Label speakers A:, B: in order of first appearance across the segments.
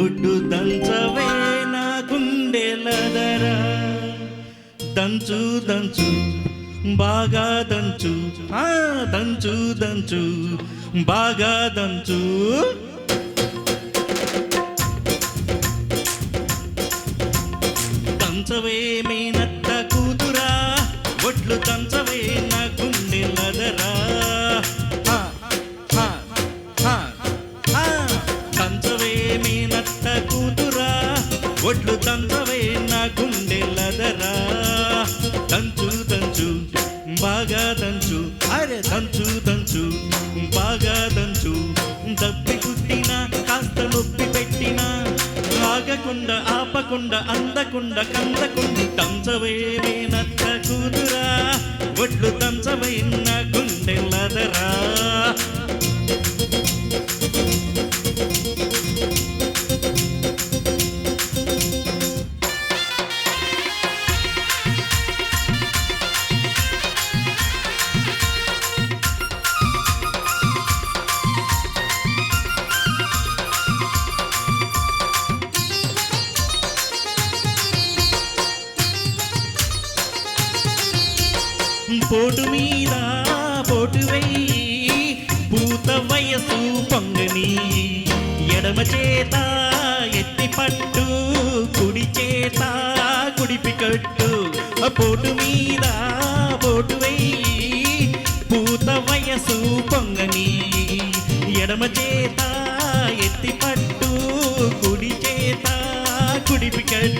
A: ఒడ్డు దంచవే నా గుండెలదరా దంచు దంచు బాగా దంచు. ఆ దంచు దంచు బాగా దంచు. దంచవే మేనత్త కూతురా ఒడ్లు దంచవే కూతురా ఒడ్లు దంచవే నా గుండెలదరా తంచు తంచు బాగా దంచు అరే తంచు తంచు బాగా దంచు. దప్పి కుట్టినా కాస్త నొప్పి పెట్టినా ఆగకుండా ఆపకుండా అందకుండా కందకుండా తంచవే నత్త కూతురా. ఒడ్లు దంచవే నా గుండెలదరా పోటు మీద పోటు వెయ్యి. పూత వయసు పొంగని ఎడమ చేత ఎత్తి పట్టు కుడి చేత కుడిపి కట్టు పోటు మీద పోటు వెయ్యి. పూత వయసు పొంగని ఎడమ చేత ఎత్తి పట్టు కుడి చేత కుడిపి కట్టు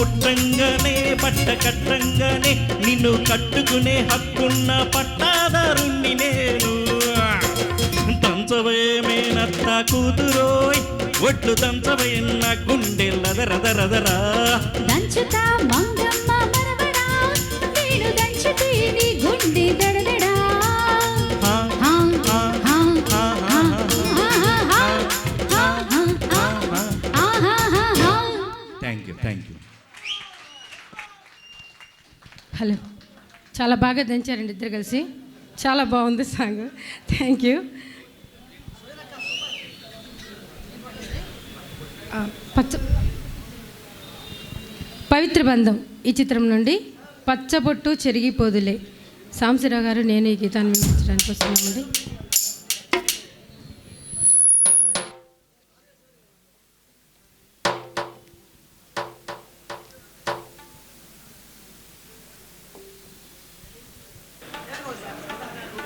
A: పుట్టంగానే పట్ట కట్టంగానే నిన్ను కట్టుకునే హక్కున్న పట్టాదారుణ్ణి నేను. దంచవేమేనత్త కూతురోయ్ ఒట్లు దంచవేన్న గుండెలదరదరదరా
B: దంచుతా
C: హలో. చాలా బాగా దంచారండి ఇద్దరు కలిసి. చాలా బాగుంది సాంగ్. థ్యాంక్ యూ పచ్చ పవిత్ర బంధం ఈ చిత్రం నుండి పచ్చబొట్టు చెరిగిపోదులే. సాంశీరావు గారు నేను ఈ గీతాన్ని వినిపించడానికి వస్తున్నానండి.